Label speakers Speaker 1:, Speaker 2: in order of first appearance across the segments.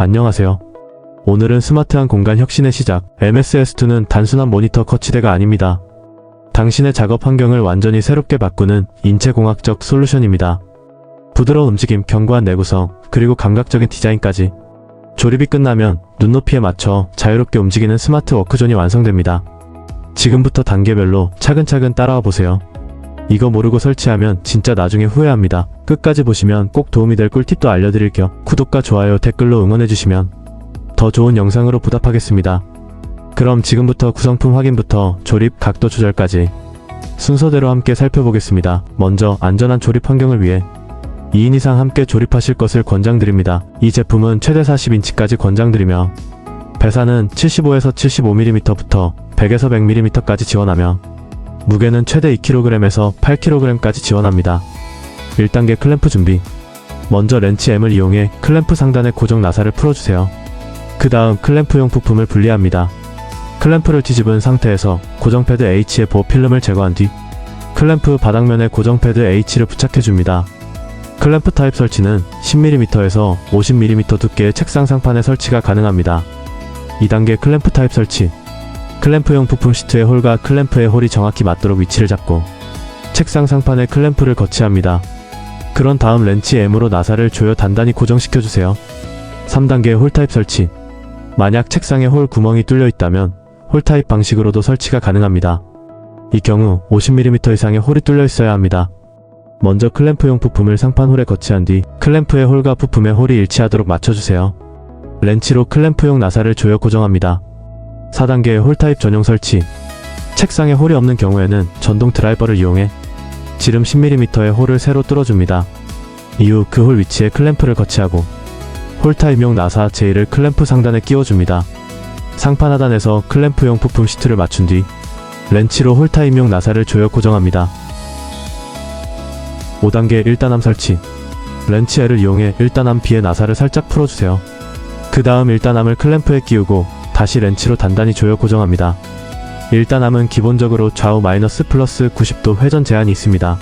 Speaker 1: 안녕하세요. 오늘은 스마트한 공간 혁신의 시작, MSS2는 단순한 모니터 거치대가 아닙니다. 당신의 작업 환경을 완전히 새롭게 바꾸는 인체공학적 솔루션입니다. 부드러운 움직임, 견고한 내구성, 그리고 감각적인 디자인까지. 조립이 끝나면 눈높이에 맞춰 자유롭게 움직이는 스마트 워크존이 완성됩니다. 지금부터 단계별로 차근차근 따라와 보세요. 이거 모르고 설치하면 진짜 나중에 후회합니다. 끝까지 보시면 꼭 도움이 될 꿀팁도 알려드릴 겸 구독과 좋아요, 댓글로 응원해주시면 더 좋은 영상으로 보답하겠습니다. 그럼 지금부터 구성품 확인부터 조립 각도 조절까지 순서대로 함께 살펴보겠습니다. 먼저 안전한 조립 환경을 위해 2인 이상 함께 조립하실 것을 권장드립니다. 이 제품은 최대 40인치까지 권장드리며 배사는 75에서 75mm부터 100에서 100mm까지 지원하며 무게는 최대 2kg에서 8kg까지 지원합니다. 1단계 클램프 준비 먼저 렌치 M을 이용해 클램프 상단의 고정 나사를 풀어주세요. 그 다음 클램프용 부품을 분리합니다. 클램프를 뒤집은 상태에서 고정 패드 H의 보호 필름을 제거한 뒤 클램프 바닥면에 고정 패드 H를 부착해줍니다. 클램프 타입 설치는 10mm에서 50mm 두께의 책상 상판에 설치가 가능합니다. 2단계 클램프 타입 설치 클램프용 부품 시트의 홀과 클램프의 홀이 정확히 맞도록 위치를 잡고 책상 상판에 클램프를 거치합니다. 그런 다음 렌치 M으로 나사를 조여 단단히 고정시켜주세요. 3단계 홀 타입 설치 만약 책상에 홀 구멍이 뚫려 있다면 홀 타입 방식으로도 설치가 가능합니다. 이 경우 50mm 이상의 홀이 뚫려 있어야 합니다. 먼저 클램프용 부품을 상판 홀에 거치한 뒤 클램프의 홀과 부품의 홀이 일치하도록 맞춰주세요. 렌치로 클램프용 나사를 조여 고정합니다. 4단계 홀 타입 전용 설치 책상에 홀이 없는 경우에는 전동 드라이버를 이용해 지름 10mm의 홀을 새로 뚫어줍니다. 이후 그 홀 위치에 클램프를 거치하고 홀 타입용 나사 제일을 클램프 상단에 끼워줍니다. 상판 하단에서 클램프용 부품 시트를 맞춘 뒤 렌치로 홀 타입용 나사를 조여 고정합니다. 5단계 1단함 설치 렌치 L을 이용해 1단함 B의 나사를 살짝 풀어주세요. 그 다음 1단함을 클램프에 끼우고 다시 렌치로 단단히 조여 고정합니다. 1단함은 기본적으로 좌우 마이너스 플러스 90도 회전 제한이 있습니다.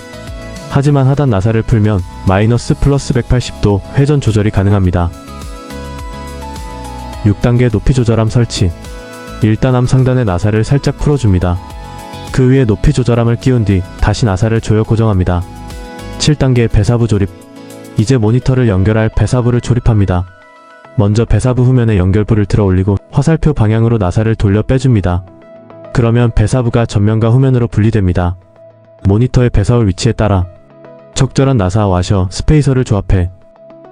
Speaker 1: 하지만 하단 나사를 풀면 마이너스 플러스 180도 회전 조절이 가능합니다. 6단계 높이 조절함 설치 1단함 상단의 나사를 살짝 풀어줍니다. 그 위에 높이 조절함을 끼운 뒤 다시 나사를 조여 고정합니다. 7단계 배사부 조립 이제 모니터를 연결할 배사부를 조립합니다. 먼저 배사부 후면에 연결부를 들어 올리고 화살표 방향으로 나사를 돌려 빼줍니다. 그러면 배사부가 전면과 후면으로 분리됩니다. 모니터의 배사올 위치에 따라 적절한 나사 와셔 스페이서를 조합해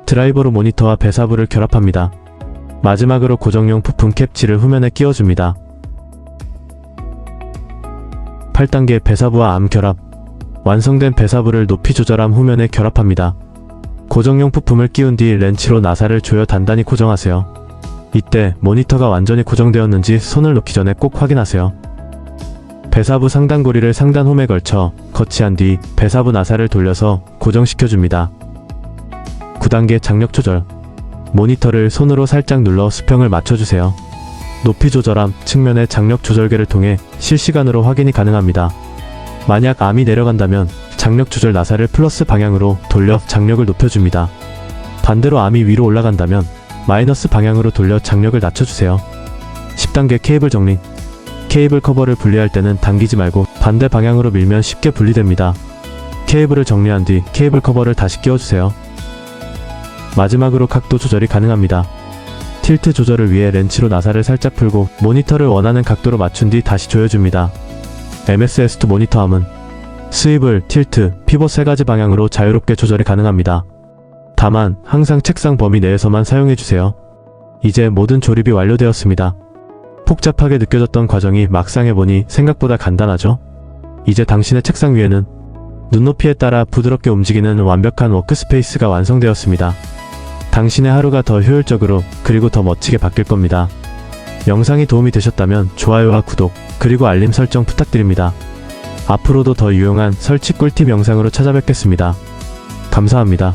Speaker 1: 드라이버로 모니터와 배사부를 결합합니다. 마지막으로 고정용 부품 캡치를 후면에 끼워줍니다. 8단계 배사부와 암 결합 완성된 배사부를 높이 조절함 후면에 결합합니다. 고정용 부품을 끼운 뒤 렌치로 나사를 조여 단단히 고정하세요. 이때 모니터가 완전히 고정되었는지 손을 놓기 전에 꼭 확인하세요. 배사부 상단 고리를 상단 홈에 걸쳐 거치한 뒤 배사부 나사를 돌려서 고정시켜줍니다. 9단계 장력 조절 모니터를 손으로 살짝 눌러 수평을 맞춰주세요. 높이 조절함 측면의 장력 조절계를 통해 실시간으로 확인이 가능합니다. 만약 암이 내려간다면 장력 조절 나사를 플러스 방향으로 돌려 장력을 높여줍니다. 반대로 암이 위로 올라간다면 마이너스 방향으로 돌려 장력을 낮춰주세요. 10단계 케이블 정리 케이블 커버를 분리할 때는 당기지 말고 반대 방향으로 밀면 쉽게 분리됩니다. 케이블을 정리한 뒤 케이블 커버를 다시 끼워주세요. 마지막으로 각도 조절이 가능합니다. 틸트 조절을 위해 렌치로 나사를 살짝 풀고 모니터를 원하는 각도로 맞춘 뒤 다시 조여줍니다. MSS2 모니터함은 스위블, 틸트, 피벗 세 가지 방향으로 자유롭게 조절이 가능합니다. 다만 항상 책상 범위 내에서만 사용해주세요. 이제 모든 조립이 완료되었습니다. 복잡하게 느껴졌던 과정이 막상 해보니 생각보다 간단하죠? 이제 당신의 책상 위에는 눈높이에 따라 부드럽게 움직이는 완벽한 워크스페이스가 완성되었습니다. 당신의 하루가 더 효율적으로 그리고 더 멋지게 바뀔 겁니다. 영상이 도움이 되셨다면 좋아요와 구독 그리고 알림 설정 부탁드립니다. 앞으로도 더 유용한 설치 꿀팁 영상으로 찾아뵙겠습니다. 감사합니다.